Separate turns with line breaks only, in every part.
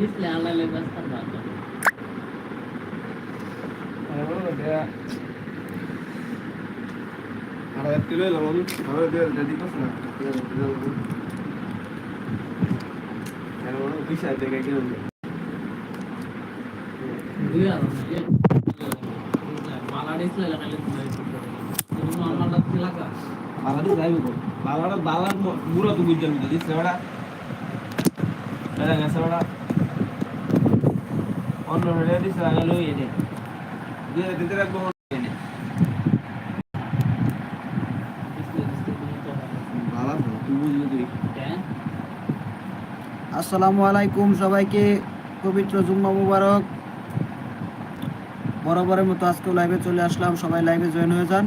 দিসলে আলালে রাস্তা ভালো
আড়াই কিলো এলাম আমি আমার রেডি করছ না বিষয় দেখে কেউ
দুই আর মালা দিসলে লাগালে তুমি মালা লাগা
বালাটা যাইব বালাটা বালার বুড়ো তো বুঝলাম তো দিস বেড়া বেড়া গেছে বেড়া
আসসালামু আলাইকুম সবাইকে, পবিত্র জুম্মা মুবারক। বরাবরের মতো আজকেও লাইভে চলে আসলাম। সবাই লাইভে জয়েন হয়ে যান।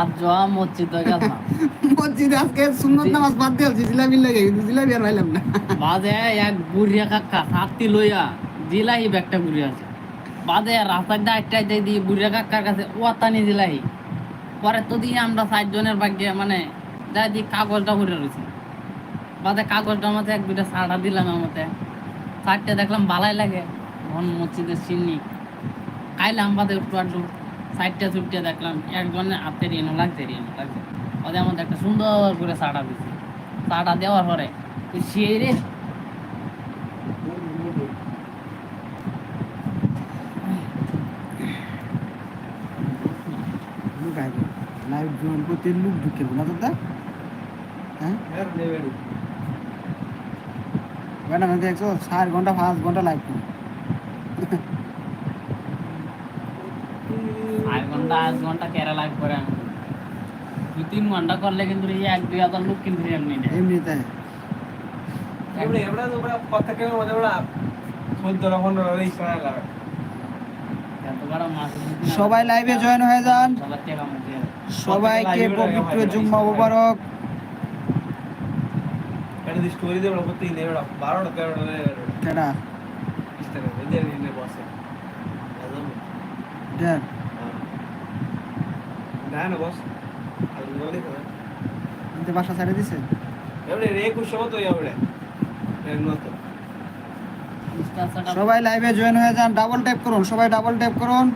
আজ যাওয়া মসজিদ গেছে
মসজিদে আজকে সুন্নত নামাজ বাদ দিয়ে হচ্ছে জিলাপি লাগে কিন্তু জিলাপি আর পাইলাম না।
বাদে এক বুড়িয়া কাকা সাতটি লইয়া জিলাহি ব্যাগটা আছে। বাদে রাস্তার দিয়ে আটটাই দিয়ে দিয়ে বুড়িয়া কাকার কাছে ওয়াতানি জিলাহি। পরে তো দিয়ে আমরা চারজনের ভাগ্যে মানে যাই দিয়ে কাগজটা ভরে রয়েছি। বাদে কাগজটার মধ্যে এক দুটা সাড়া দিলাম আমাতে চারটে দেখলাম ভালাই লাগে মসজিদের চিনি খাইলাম বাদে একটু আড্ডু। সাইডটা চুটটা দেখলাম, একজনের হাতে ঋণ লাগছে ঋণ লাগছে। ওদের মধ্যে একটা সুন্দর করে সাড়া দিচ্ছে সাড়া দেওয়ার পরে সে রে
ঢুকে হ্যাঁ দেখছ? চার ঘণ্টা, পাঁচ ঘণ্টা লাইভ ঘণ্টা
আট ঘণ্টা কেরালা করে দুই তিন ঘণ্টা করলে কিন্তু এই এক দুই হাজার লোক কিন্তু এমনি নেয়।
এমনিতে। সবাই লাইভে জয়েন হয়ে যান। সবাইকে পবিত্র জুম্মা মুবারক।
এটা দি স্টোরি দেবো প্রত্যেক দিন বারোটা তেরোটা
দেন।
না বস।
ছেড়ে দিছে?
এবারে রে একুশ তো এবারে।
সবাই লাইভে জয়েন হয়ে যান ডাবল ট্যাপ করুন সবাই ডাবল ট্যাপ করুন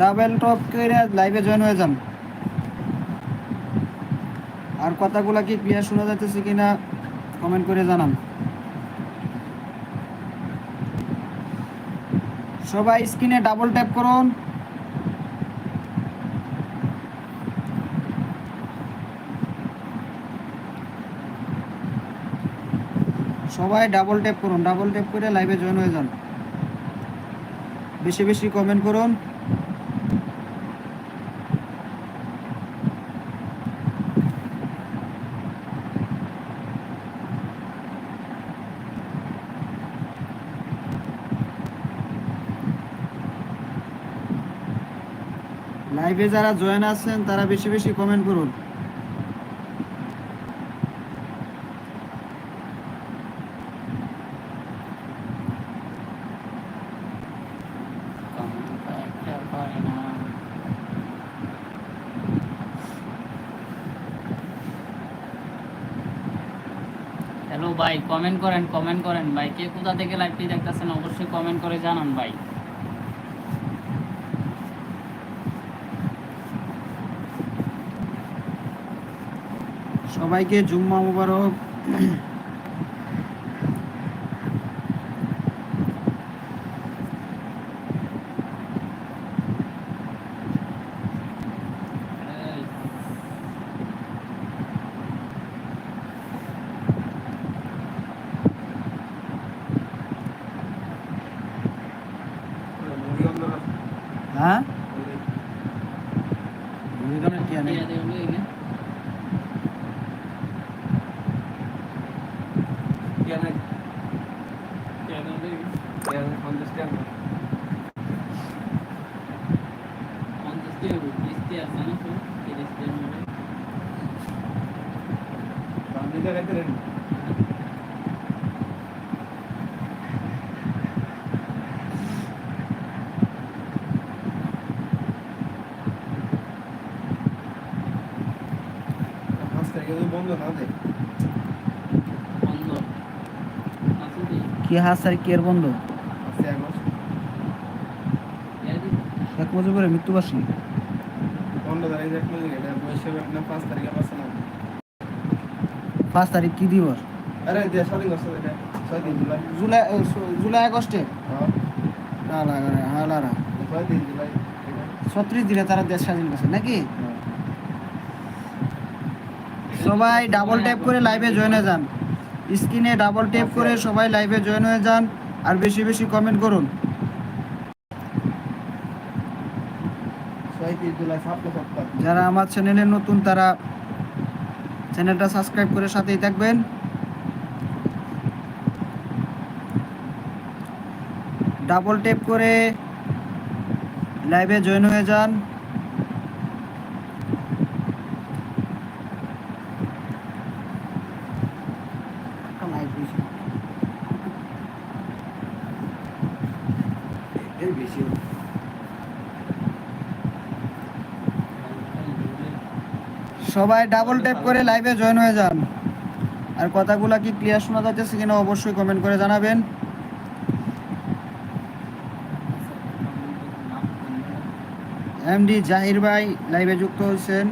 ডাবল টপ করে লাইভে জয়েন হয়ে যান। আর কথাগুলো কি ক্লিয়ার শোনা যাচ্ছে কিনা কমেন্ট করে জানান। সবাই স্ক্রিনে ডাবল ট্যাপ করুন। সবাই ডাবল ট্যাপ করুন ডাবল ট্যাপ করে লাইভে জয়েন হয়ে যান। বেশি বেশি কমেন্ট করুন। লাইভে যারা জয়েন আছেন, তারা বেশি বেশি কমেন্ট করুন
হ্যালো ভাই কমেন্ট করেন কমেন্ট করেন। ভাই, কে কোথা থেকে লাইভটি দেখতেছেন, অবশ্যই কমেন্ট করে জানান ভাই।
সবাইকে জুম্মা মুবারক। হ্যাঁ মুরগিখানের টিয়া নেই।
দিয়ে দেবে এনে।
কেন
দিয়ে দেবে।
কেন আন্ডারস্ট্যান্ড
পঞ্চাশ টাকা করে কিস্তি আছে না তো? তিরিশ টাকার মতো।
বান্দিতে রেখে দেন তারিখে যদি বন্ধ না দেয়
বন্ধ আছে কি?
হাত কি এর বন্ধ? এক বছর পরে মৃত্যুবার্ষিকী।
পাঁচ তারিখে
কি দিবস?
জুলাই।
আগস্টে? ছত্রিশ দিনে তারা দেশ স্বাধীন করছে নাকি?
হ্যাঁ।
সবাই ডাবল ট্যাপ করে লাইভে জয়েন যান। স্ক্রিনে ডাবল ট্যাপ করে সবাই লাইভে জয়েন হয়ে যান আর বেশি বেশি কমেন্ট করুন। যারা আমার চ্যানেলে নতুন তারা চ্যানেলটা সাবস্ক্রাইব করে সাথেই থাকবেন। ডাবল ট্যাপ করে লাইভে জয়েন হয়ে যান।
এর বেশি
সবাই ডাবল ট্যাপ করে লাইভে জয়েন হয়ে যান। আর কথাগুলো কি ক্লিয়ার শোনা যাচ্ছে কিনা অবশ্যই কমেন্ট করে জানাবেন। এমডি জাহির ভাই লাইভে যুক্ত হয়েছেন।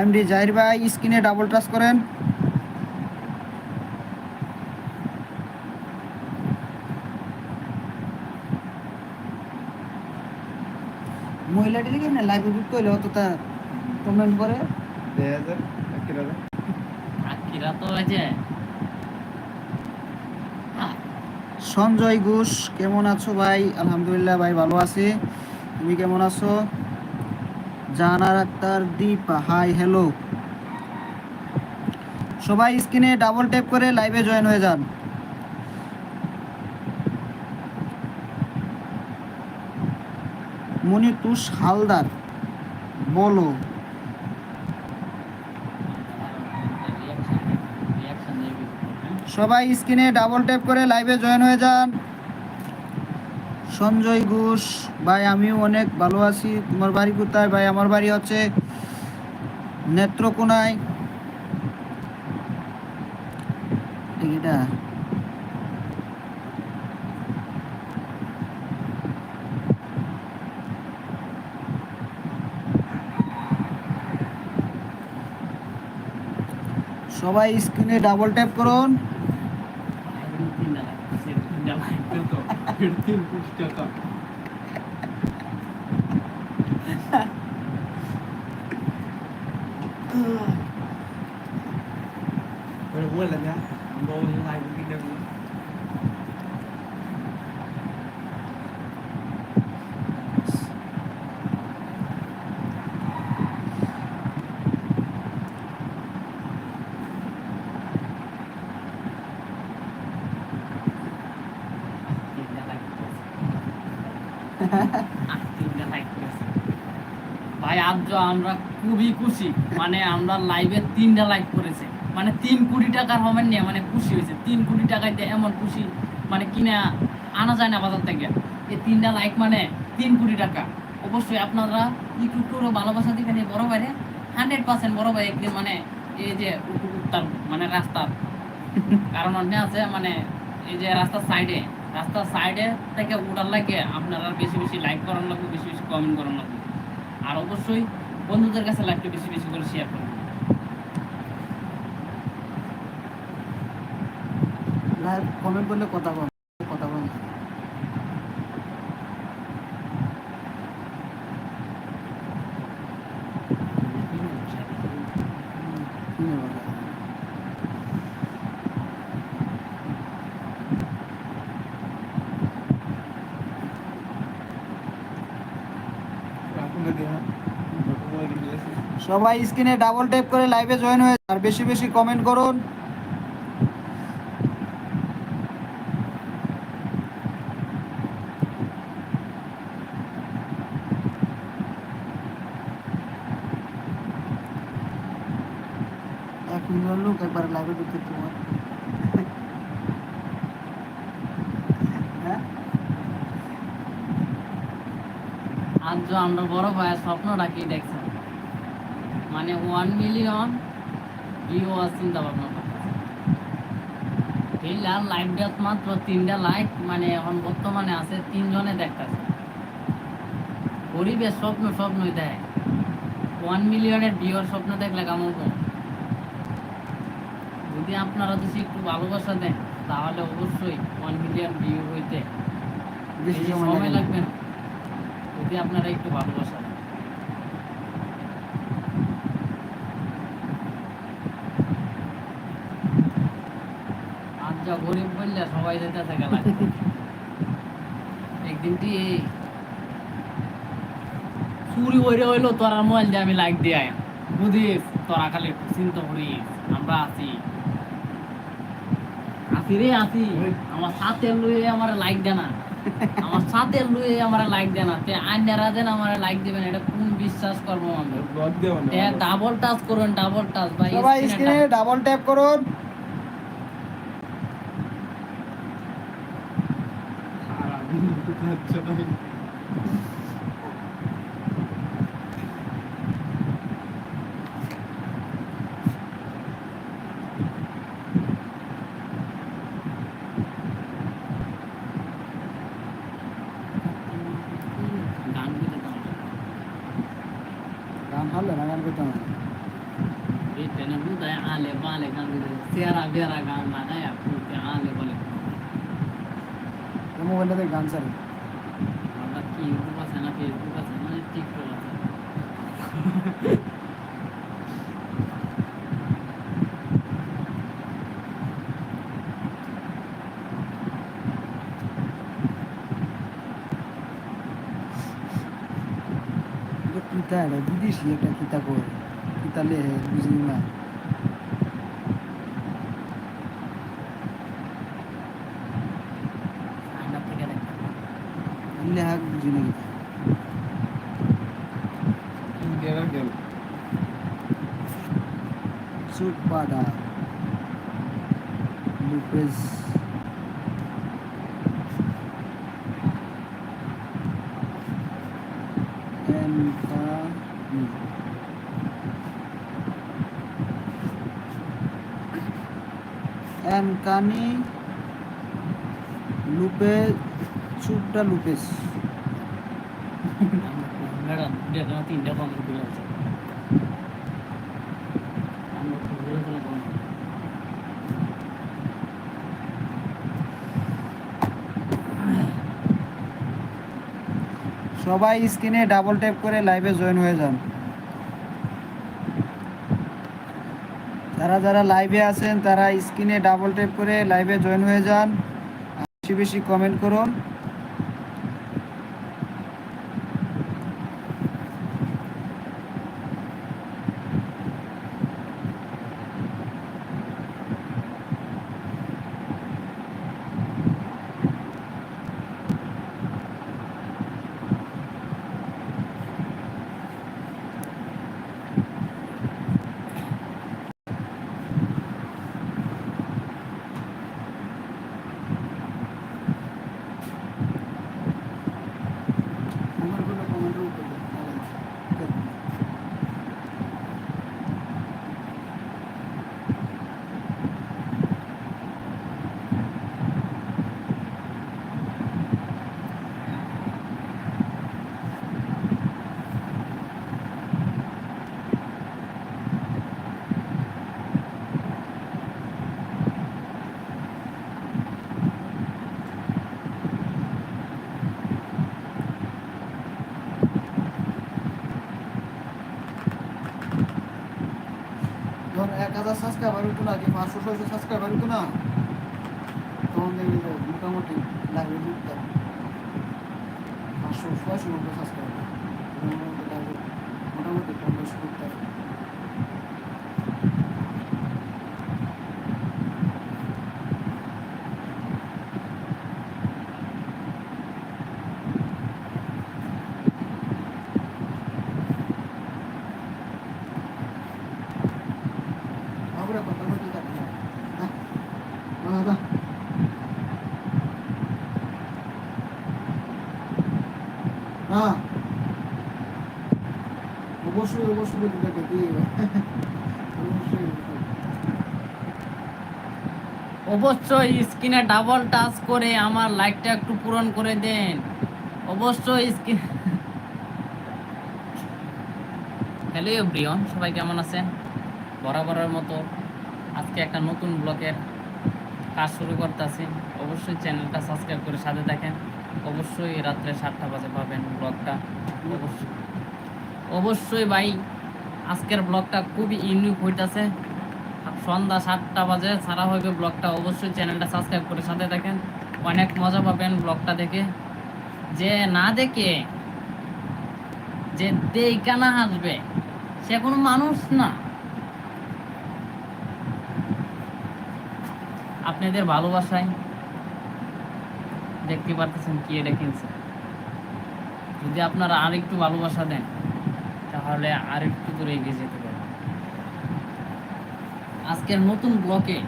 এমডি জাহির ভাই স্ক্রিনে ডাবল টাচ করেন। মহিলাটি দেখি না লাইভে কমেন্ট করে। সঞ্জয় ঘোষ কেমন আছো ভাই? আলহামদুলিল্লাহ ভাই ভালো আছি। তুমি কেমন আছো? Jahanara Akter Dip, hi, hello. সবাই স্ক্রিনে ডাবল ট্যাপ করে লাইভে জয়েন হয়ে যান। মনিতুষ হালদার, বলো। সবাই স্ক্রিনে ডাবল ট্যাপ করে লাইভে জয়েন হয়ে যান। সঞ্জয় ঘোষ, ভাই আমিও অনেক ভালো আছি। তোমার বাড়ি কোথায়? ভাই, আমার বাড়ি হচ্ছে নেত্রকোনায়। সবাই স্ক্রিনে ডাবল ট্যাপ করুন।
সাড়ে তিন কোটি টাকা Pero vuelan
ya. আজ আমরা খুবই খুশি। মানে আমরা লাইভে তিনটা লাইক করেছে। মানে তিন কোটি টাকার হবেন নিয়ে মানে খুশি হয়েছে। তিন কোটি টাকাতে এমন খুশি মানে কিনে আনা যায় না বাজার থেকে। এই তিনটা লাইক মানে তিন কোটি টাকা। অবশ্যই আপনারা একটু করে ভালোবাসা দিবেন বড় ভাইরে। হান্ড্রেড পার্সেন্ট বড় ভাই একদিন মানে এই যে উত্তর মানে রাস্তার। কারণ অন্য আছে মানে এই যে রাস্তার সাইডে রাস্তার সাইডে থেকে উঠার লাগে আপনারা বেশি বেশি লাইক করার লাগবে বেশি বেশি কমেন্ট করার লাগবে আর অবশ্যই বন্ধুদের কাছে লাইকটা বেশি বেশি করে শেয়ার করুন।
লাইভ কমেন্ট করলে কথা বল সবাই স্ক্রিনে ডাবল ট্যাপ করে লাইভে জয়েন হয়ে আর বেশি বেশি কমেন্ট করুন। তোমার হ্যাঁ?
আজ আমরা বড় ভাইয়ের স্বপ্নটা কি দেখছেন? মানে ওয়ান মিলিয়ন ভিউ চিন্তা ভাবনা আর লাইভ ডেট মাত্র তিনটা লাইক মানে এখন বর্তমানে আছে তিনজনে দেখতেছে। গরিবের স্বপ্ন স্বপ্নই দেয়। ওয়ান মিলিয়নের ভিউর স্বপ্ন দেখলে কেমন কম? যদি আপনারা যদি একটু ভালোবাসা দেন তাহলে অবশ্যই ওয়ান মিলিয়ন ভিউ হইতে
সময় লাগবে
না। যদি আপনারা একটু ভালোবাসা গরিব বললে সবাই যেতে থাকে লাগে একদিন কি চুরি হইল তোরা মোবাইল দিয়ে আমি লাইক দিয়ে। বুঝিস তোরা খালি চিন্তা করিস আমরা আছি। আছি রে আছি। আমার সাথে লুয়ে আমার লাইক দেনা। আমার সাথে লুয়ে আমার লাইক দেনা। তে আন্যারা দেন আমার লাইক দিবেন এটা কোন বিশ্বাস করব ডাবল টাচ করুন ডাবল টাচ ভাই
সবাই স্ক্রিনে ডাবল ট্যাপ করুন।
আচ্ছা তাই।
গান দিতে দাও
গান ভালো না গান করতে হবে
এই তেনে বুদায় আলে বালে গান দিতে সেরা বেরা গান লাগায় পুরো আলে বলে
এই মোবাইলটাতে গান চালে
আমরা কি ইউটিউব আছে না ফেসবুক আছে না টিকটক আছে
এটা কিতা এটা বিদেশি একটা কিতা করে কিতা লে বুঝি না। লেহা বুঝি না কিতা।
গেল। গেল
Supada
তো ঘুরে ফেলে comment।
সবাই স্ক্রিনে ডাবল ট্যাপ করে লাইভে জয়েন হয়ে যান যারা যারা লাইভে আছেন, তারা স্ক্রিনে ডাবল টেপ করে লাইভে জয়েন হয়ে যান। বেশি বেশি কমেন্ট করুন। হাজার সাবস্ক্রাইবার হতো না কি পাঁচশো, ছয়শো সাবস্ক্রাইবার হতো না? তখন দেখি মোটামুটি লাগবে পাঁচশো, ছয়শো সাবস্ক্রাইবার মোটামুটি লাগবে মোটামুটি পনেরোশো ঢুকতে অবশ্যই অবশ্যই
অবশ্যই স্ক্রিনে ডাবল টাচ করে আমার লাইকটা একটু পূরণ করে দেন। অবশ্যই হ্যালো এভরিওয়ান সবাই কেমন আছেন? বরাবরের মতো। আজকে একটা নতুন ব্লকের কাজ শুরু করতেছি। অবশ্যই চ্যানেলটা সাবস্ক্রাইব করে সাথে দেখেন অবশ্যই রাত্রে সাতটা বাজে পাবেন ব্লগটা। অবশ্যই। অবশ্যই ভাই, আজকের ব্লগটা খুবই ইউনিক হইতাছে। সন্ধ্যা সাতটা বাজে, সারা হবে ব্লগটা। অবশ্যই চ্যানেলটা সাবস্ক্রাইব করে সাথে দেখেন অনেক মজা পাবেন ব্লগটা দেখে। যে না দেখে, যে দেখা না হাসবে, সে কোনো মানুষ না। আপনাদের ভালোবাসায় দেখতে পারতেছেন কি এটা কিনছে। যদি আপনারা আর একটু ভালোবাসা দেন, তাহলে আর একটু দূরে এগিয়ে যেতে পারবেন। আজকের নতুন ব্লকে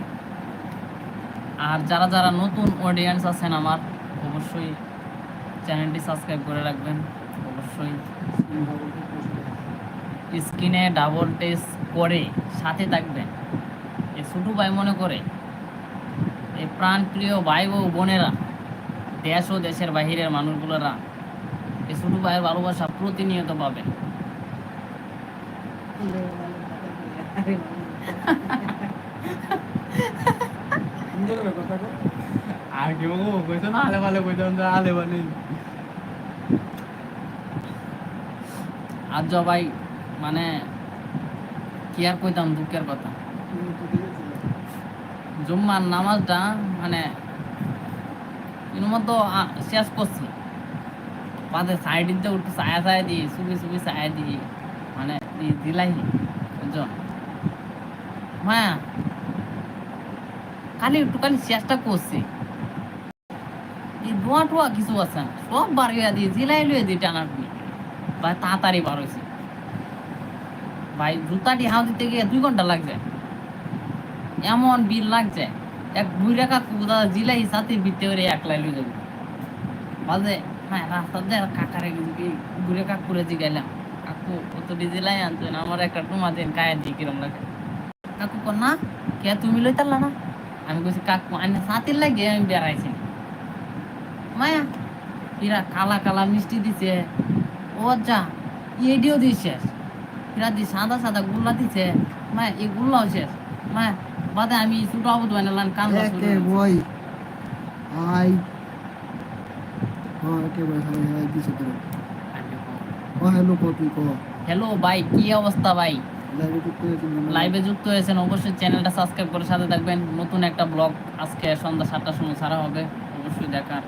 আর যারা যারা নতুন অডিয়েন্স আছেন আমার, অবশ্যই চ্যানেলটি সাবস্ক্রাইব করে রাখবেন। অবশ্যই স্ক্রিনে ডাবল টেস্ট করে সাথে থাকবেন। এই ছোটো ভাই মনে করে প্রাণপ্রিয় ভাই ও বোনেরা দেশ ও দেশের বাহিরের মানুষগুলোরা এই ছোটো ভাইয়ের ভালোবাসা প্রতিনিয়ত পাবেন। আর কেউ কইতো না আলে ভালে কইতো না আলে ভালে আজ ভাই মানে কি আর কইতাম দুঃখের কথা? জুম্মার নামাজটা মানে মতো শেষ করছি। বাদে সাইড দিতে উঠে ছায়া ছায়া দিয়ে সুবি সুবি ছায়া দিয়ে মানে দিলাই মায়া খালি একটু খালি চেষ্টা করছি। এই ধোয়া টোয়া কিছু আছে না, সব বার হইয়া দিয়ে, জিলাই লইয়া দিয়ে টানাটুনি ভাই, তাড়াতাড়ি বার হয়েছে। ভাই, জুতাটি হাও দিতে গিয়ে দুই ঘণ্টা লাগছে। এমন বিল লাগছে, এক দুই টাকা কুদা জিলাই সাথে বিতে করে একলাই লই যাবে। বাজে হ্যাঁ রাস্তা দিয়ে কাকারে ঘুরে কাকুরে জিগাইলাম। কাকু কত ডিজিলাই আনছেন আমার একটা টুমা দিন গায়ের দিয়ে কিরম লাগে। কাকু না, কে তুমি লইতারলা না? আমি কইছি, কাকু আনে সাথে লাগে আমি বেড়াইছি। মায়া, এরা কালা কালা মিষ্টি দিছে ও যা এডিও দিছে, এরা দি সাদা সাদা গুল্লা দিছে, মায়া, এই গুল্লাও শেষ। মায়া বাদে আমি ছোট আবুদ বানালাম কান্দা শুরু
একে বই আই হ্যাঁ একে বই সবাই সবাই দিছে করে ও হ্যালো কপি কো?
হ্যালো ভাই কি অবস্থা ভাই?
লাইভে যুক্ত
লাইভে যুক্ত হয়েছেন অবশ্যই চ্যানেলটা সাবস্ক্রাইব করে সাথে থাকবেন। নতুন একটা ব্লগ আজকে সন্ধ্যা সাতটার সময় ছাড়া হবে অবশ্যই দেখার।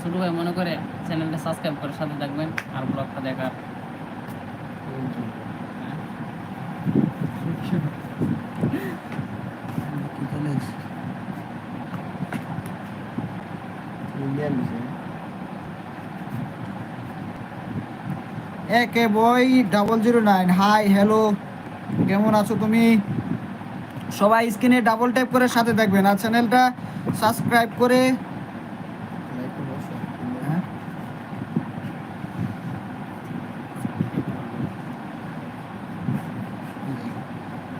ছোটো ভাই মনে করে চ্যানেলটা সাবস্ক্রাইব করে সাথে থাকবেন আর ব্লগটা দেখার
কি চলেছ
ইন্ডিয়ান দিছে
একে বই double zero nine hi hello কেমন আছো তুমি? সবাই স্ক্রিনে ডাবল টাইপ করে সাথে দেখবেন আর চ্যানেলটা সাবস্ক্রাইব করে
লাইক বসো
হ্যাঁ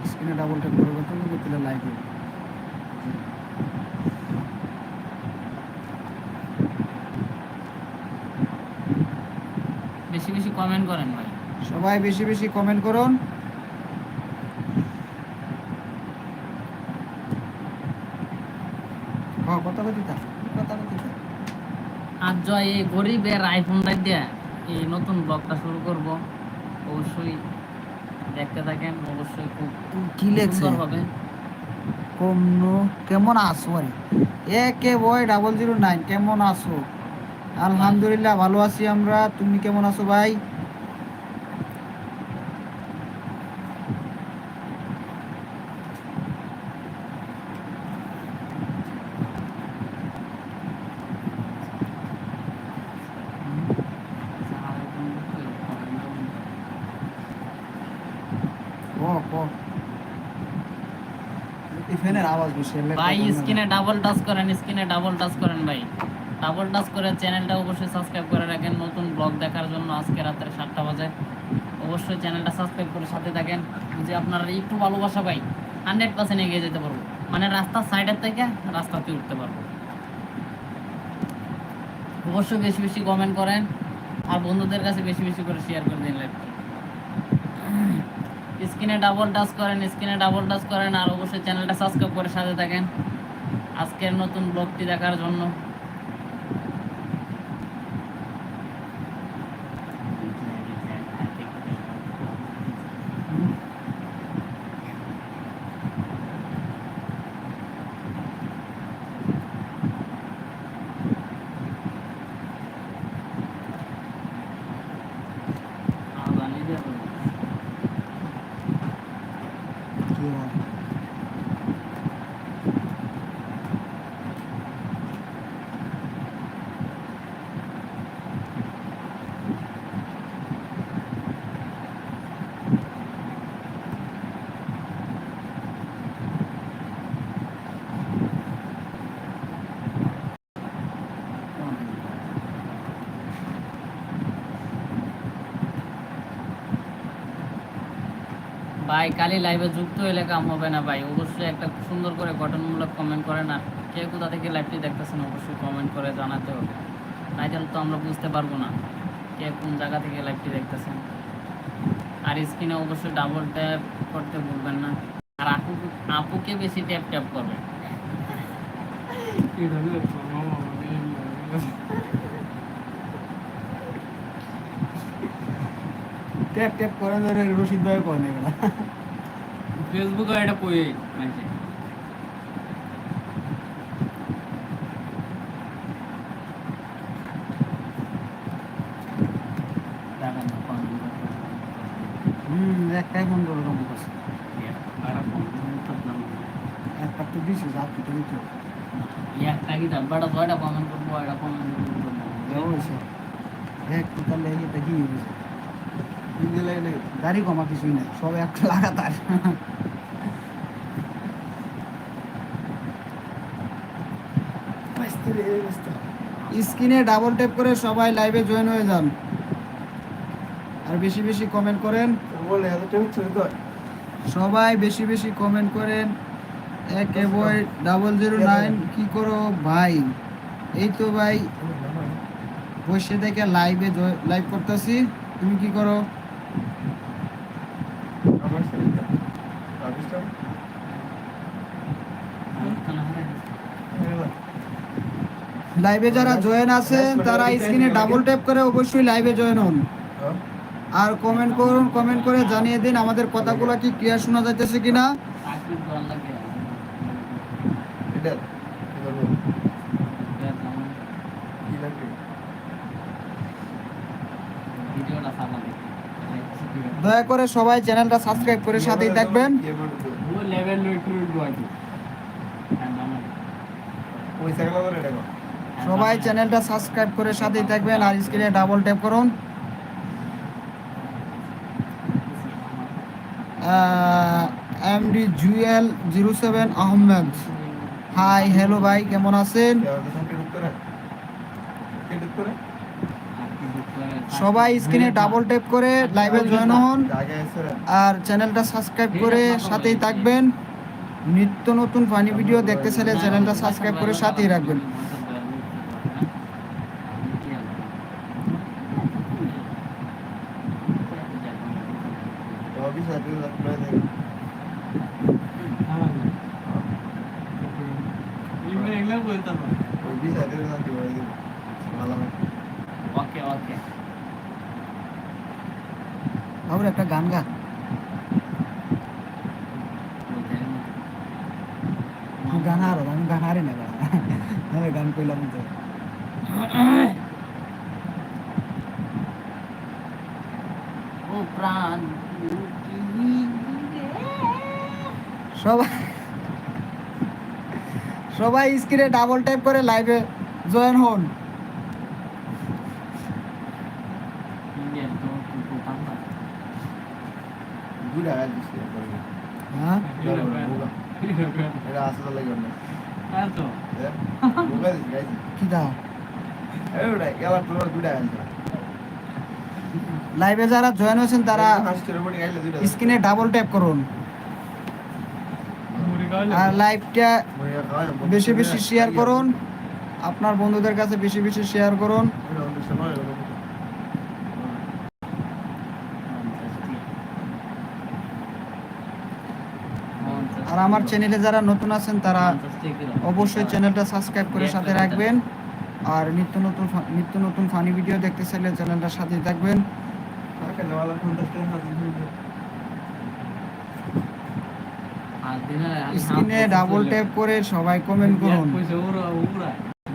স্ক্রিনে ডাবল ট্যাপ করে কথা বলতে লাইক
বেশি বেশি কমেন্ট করেন ভাই
সবাই বেশি বেশি কমেন্ট করুন। কথা বলতে কথা
আর জয় এই গরিবের আইফোনটা দিয়ে এই নতুন ব্লগটা শুরু করব। অবশ্যই দেখতে থাকেন অবশ্যই খুব
কি লেখছে
হবে।
কমন কেমন আছো আরে? একে বয় ডাবল জিরো নাইন কেমন আছো? আলহামদুলিল্লাহ ভালো আছি আমরা। তুমি কেমন আছো ভাই ক ক এই ফ্যানের আওয়াজ বেশি এলে
ভাই। স্ক্রিনে ডাবল টাচ করেন স্ক্রিনে ডাবল টাচ করেন ভাই। ডাবল টাচ করে চ্যানেলটা অবশ্যই সাবস্ক্রাইব করে রাখেন। নতুন ব্লগ দেখার জন্য আজকে রাত্রে সাতটা বাজে। অবশ্যই চ্যানেলটা সাবস্ক্রাইব করে সাথে থাকেন। যে আপনারা একটু ভালোবাসা পাই হান্ড্রেড পার্সেন্ট এগিয়ে যেতে পারব। মানে রাস্তার সাইডের থেকে রাস্তাতে উঠতে পারব। অবশ্যই বেশি বেশি কমেন্ট করেন। আর বন্ধুদের কাছে বেশি বেশি করে শেয়ার করে দিন লাইভটা স্ক্রিনে ডাবল টাচ করেন, স্ক্রিনে ডাবল টাচ করেন, আর অবশ্যই চ্যানেলটা সাবস্ক্রাইব করে সাথে থাকেন। আজকের নতুন ব্লগটি দেখার জন্য
কি হয়?
ভাই কালি লাইভে যুক্ত হইলে কাম হবে না ভাই। অবশ্যই একটা সুন্দর করে গঠনমূলক কমেন্ট করেন আর কে কোথা থেকে লাইভটি দেখতেছেন অবশ্যই কমেন্ট করে জানাতে হবে। নাই তাহলে তো আমরা বুঝতে পারব না কে কোন জায়গা থেকে লাইভটি দেখতেছেন। আর স্ক্রিনে অবশ্যই ডাবল ট্যাপ করতে ভুলবেন না। আর আপু, আপুকে বেশি ট্যাপ ট্যাপ করবে
ট্যাপ ট্যাপ করে ধরে রশিদ ভাই করে না।
ফেসবুকে এটা কই মানে
হুম একটাই ফোন করে কম করছে একটা তো দিছে যা তো দিতে
একটা কি ডাব্বাটা ছয়টা কমেন্ট করব এটা কমেন্ট করব
দেওয়া হয়েছে এক তো তাহলে এটা কি হয়েছে
হিন্দি লাগে নাকি
গাড়ি কমা কিছুই নাই সব একটা লাগাতার স্ক্রিনে ডাবল ট্যাপ করে সবাই লাইভে জয়েন হয়ে যান। আর বেশি বেশি কমেন্ট করেন। সবাই বেশি বেশি কমেন্ট করেন। এক বই ডাবল জিরো নাইন কি করো ভাই? এই তো ভাই বসে থেকে লাইভে লাইভ করতেছি। তুমি কি করো
আমার ছেড়ে দাও রাবিশটা
লাইভে যারা জয়েন আছেন তারা স্ক্রিনে ডাবল ট্যাপ করে অবশ্যই লাইভে জয়েন হন। আর কমেন্ট করুন কমেন্ট করে জানিয়ে দিন আমাদের কথাগুলো কি ক্লিয়ার শোনা যাইতেছে কিনা। দয়া করে সবাই চ্যানেলটা সাবস্ক্রাইব করে সাথেই থাকবেন।
আছে
ওই সাইকেল করে এটা
সবাই চ্যানেলটা সাবস্ক্রাইব করে সাথেই থাকবেন আর স্ক্রিনে ডাবল ট্যাপ করুন। MD Jewel zero seven Ahmed hi hello ভাই, কেমন আছেন? সবাই স্ক্রিনে ডাবল ট্যাপ করে লাইভে জয়েন হন আর চ্যানেলটা সাবস্ক্রাইব করে সাথেই থাকবেন। নিত্য নতুন ফানি ভিডিও দেখতে চাইলে চ্যানেলটা সাবস্ক্রাইব করে সাথেই রাখবেন
ওকে ওকে
বাবুর একটা গান গা তুই গান আরও আমি গান হারি না গান আমি গান কইলাম তো
ও প্রাণ
সবাই সবাই স্ক্রিনে ডাবল ট্যাপ করে লাইভে জয়েন হন।
পান্তা
হ্যাঁ লাইভে যারা জয়েন হয়েছেন তারা স্ক্রিনে ডাবল ট্যাপ করুন। আর লাইভটা বেশি বেশি শেয়ার করুন। আপনার বন্ধুদের কাছে বেশি বেশি শেয়ার করুন। আর আমার চ্যানেলে যারা নতুন আছেন, তারা অবশ্যই চ্যানেলটা সাবস্ক্রাইব করে সাথে রাখবেন। আর নিত্য নতুন নিত্য নতুন ফানি ভিডিও দেখতে চাইলে চ্যানেলটার সাথেই থাকবেন। স্ক্রিনে ডাবল ট্যাপ করে সবাই কমেন্ট করুন।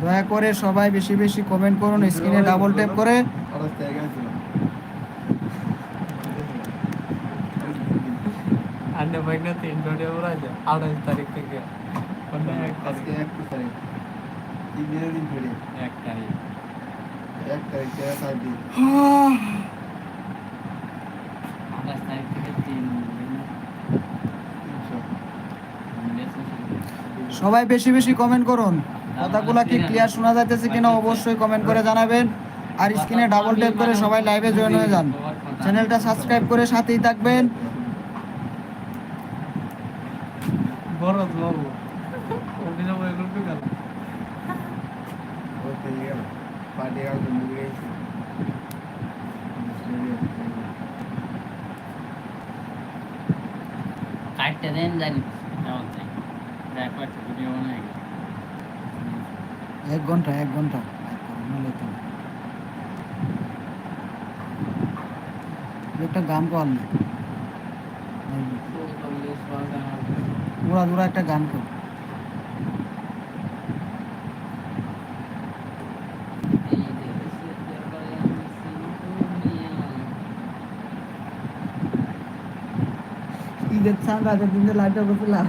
দয়া করে সবাই বেশি বেশি কমেন্ট করুন স্ক্রিনে ডাবল ট্যাপ করে।
আন্নে বাইক না তিন ভিডিও করা আছে আঠাশ তারিখ থেকে। অন্য এক তারিখ। এক তারিখ। আঠাশ তারিখ থেকে তিন দিন
সবাই বেশি বেশি কমেন্ট করুন। কথাগুলো কি ক্লিয়ার শোনা যাইতেছে কিনা অবশ্যই কমেন্ট করে জানাবেন। আর স্ক্রিনে ডাবল ট্যাপ করে সবাই লাইভে জয়েন হয়ে যান। চ্যানেলটা সাবস্ক্রাইব করে সাথেই থাকবেন।
কাটতে দেন জানি কেমন চাই দেখ পাচ্ছি ভিডিও বানাই
এক ঘণ্টা এক ঘণ্টা। একটা গান কর একটা গান কর। ঈদের চাঁদ আগের দিনে লাইটটা করছিলাম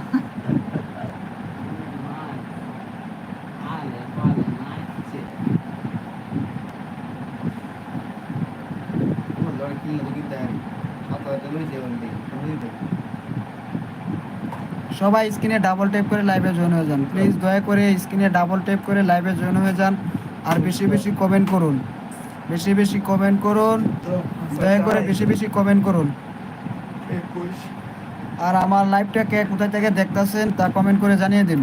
সবাই স্ক্রিনে ডাবল ট্যাপ করে লাইভে জয়েন হয়ে যান। প্লিজ দয়া করে স্ক্রিনে ডাবল ট্যাপ করে লাইভে জয়েন হয়ে যান আর বেশি বেশি কমেন্ট করুন। বেশি বেশি কমেন্ট করুন। দয়া করে বেশি বেশি কমেন্ট করুন। আর আমার লাইভটা কে কোথায় থেকে দেখতেছেন তা কমেন্ট করে জানিয়ে দিন।